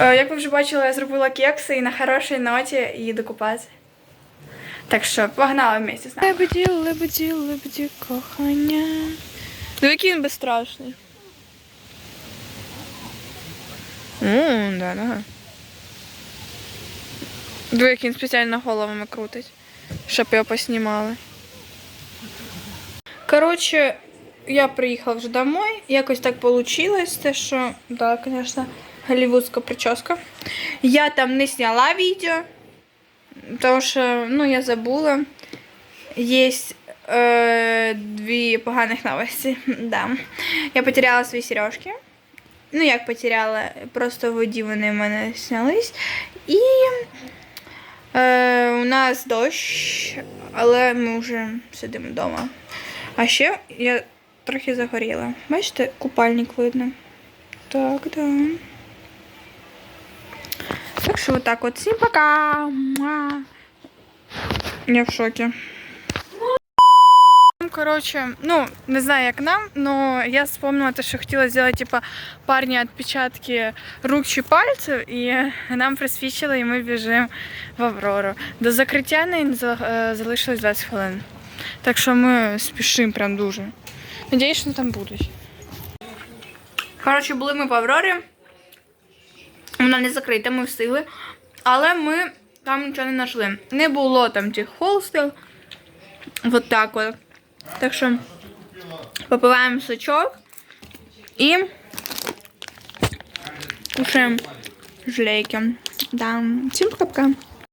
Е, Як ви вже бачили, я зробила кекси і на хорошій ноті їду купати. Так що погнали вместе з нами. Лебеді, лебеді, лебеді, кохання. Ну який він безстрашний. Ммм, да, да. Диви, як він спеціально головами крутить, щоб його поснімали. Коротше, я приїхала вже домой. Якось так получилось, те, що, да, звісно, голівудська прическа. Я там не сняла відео, тому що, ну, я забула. Є е, дві поганих новості. Да. Я потеряла свої сережки. Ну, як потеряла, просто воді вони в мене снялись. І е, у нас дощ, але ми вже сидимо вдома. А ще я трохи загоріла. Бачите, купальник видно. Так, да. Так що отак от. Всім пока! Я в шокі. Короче, ну, не знаю, як нам, но я вспомнила те, що хотіла зробити, типа, парні відпечатки рук чи пальців, і нам присвідчили, і ми біжимо в Аврору. До закриття неї за- е, залишилось 20 хвилин. Так що ми спішимо прям дуже. Надіюсь, що там будуть. Коротше, були ми в Аврорі. Вона не закрита, ми встигли. Але ми там нічого не знайшли. Не було там тих холстів. Вот так от. Так що попиваємо сочок і кушаємо жлейки. Да. Всім пока-пока.